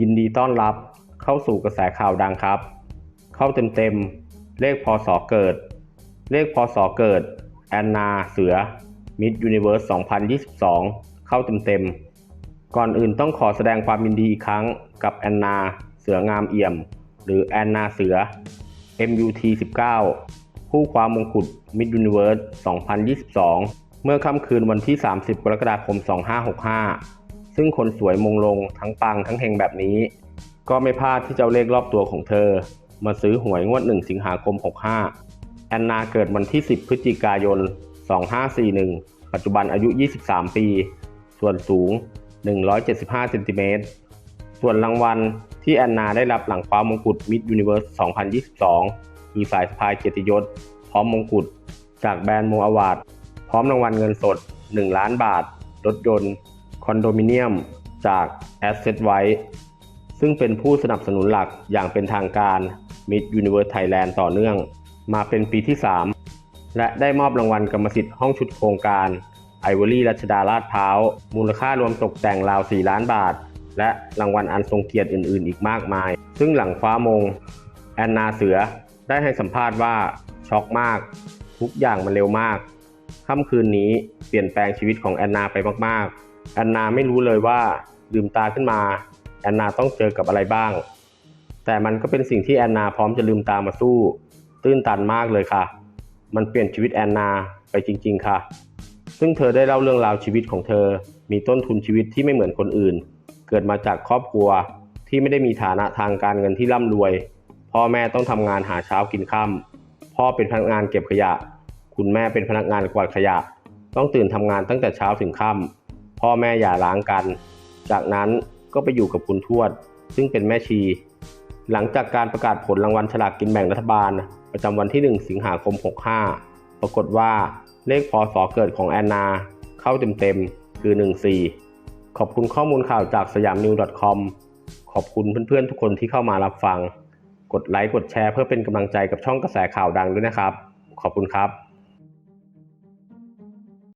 ยินดีต้อนรับเข้าสู่กระแสข่าวดังครับ เข้าเต็มๆ เลขพศเกิด เลขพศเกิด แอนนาเสือมิดยูนิเวิร์ส2022 เข้าเต็มๆ ก่อนอื่นต้องขอแสดงความยินดีอีกครั้งกับแอนนาเสืองามเอี่ยม หรือแอนนาเสือ MUT 19ผู้คว้ามงกุฎมิดยูนิเวิร์ส2022 เมื่อค่ำคืนวันที่ 30 กรกฎาคม 2565 ซึ่งคนสวยมงลงทั้งปังทั้งเฮงแบบนี้ ก็ไม่พลาดที่จะเลขรอบตัวของเธอ มาซื้อหวยงวด 1 สิงหาคม 65 แอนนาเกิดวันที่ 10 พฤศจิกายน 2541 ปัจจุบันอายุ 23 ปี ส่วนสูง 175 เซนติเมตร ส่วนรางวัลที่แอนนาได้รับหลังคว้ามงกุฎมิ s ยูนิเวิร์ส 2022 คือสายสะพายเกียรติยศ พร้อมมงกุฎจากแบรนด์โมอวาดพร้อมรางวัลเงินสด 1 ล้านบาท รถยนต์ คอนโดมิเนียมจาก Asset w i t e ซึ่งเป็นผู้สนับสนุนหลักอย่างเป็นทางการ Miss Universe Thailand ต่อเนื่องมาเป็นปีที่ 3 และได้มอบรางวัลกรรมสิทธิ์ห้องชุดโครงการไอวอรี่รัชดาลาดพร้าว มูลค่ารวมตกแต่งราว 4 ล้านบาท และรางวัลอันทรงเกียรติอื่น ๆ อีกมากมาย ซึ่งหลังคว้ามง แอนนาเสือได้ให้สัมภาษณ์ว่า ช็อกมาก ทุกอย่างมันเร็วมาก ค่ำคืนนี้เปลี่ยนแปลงชีวิตของแอนนาไปมาก ๆ แอนนาไม่รู้เลยว่าลืมตาขึ้นมาแอนนาต้องเจอกับอะไรบ้าง แต่มันก็เป็นสิ่งที่แอนนาพร้อมจะลืมตามาสู้ ตื้นตันมากเลยค่ะ มันเปลี่ยนชีวิตแอนนาไปจริง ๆ ค่ะ ซึ่งเธอได้เล่าเรื่องราวชีวิตของเธอ มีต้นทุนชีวิตที่ไม่เหมือนคนอื่น เกิดมาจากครอบครัวที่ไม่ได้มีฐานะทางการเงินที่ร่ำรวย พ่อแม่ต้องทำงานหาเช้ากินค่ำพ่อเป็นพนักงานเก็บขยะ คุณแม่เป็นพนักงานกวาดขยะ ต้องตื่นทำงานตั้งแต่เช้าถึงค่ำ พ่อแม่อย่าร้างกัน จากนั้นก็ไปอยู่กับคุณทวด ซึ่งเป็นแม่ชี หลังจากการประกาศผลรางวัลฉลากกินแบ่งรัฐบาล ประจำวันที่ 1 สิงหาคม 65 ปรากฏว่าเลขพศเกิดของแอนนา เข้าเต็มๆ คือ 14 ขอบคุณข้อมูลข่าวจากสยามนิว .com ขอบคุณเพื่อนๆ ทุกคนที่เข้ามารับฟัง กดไลค์ กดแชร์เพื่อเป็นกำลังใจกับช่องกระแสข่าวดังด้วยนะครับ ขอบคุณครับ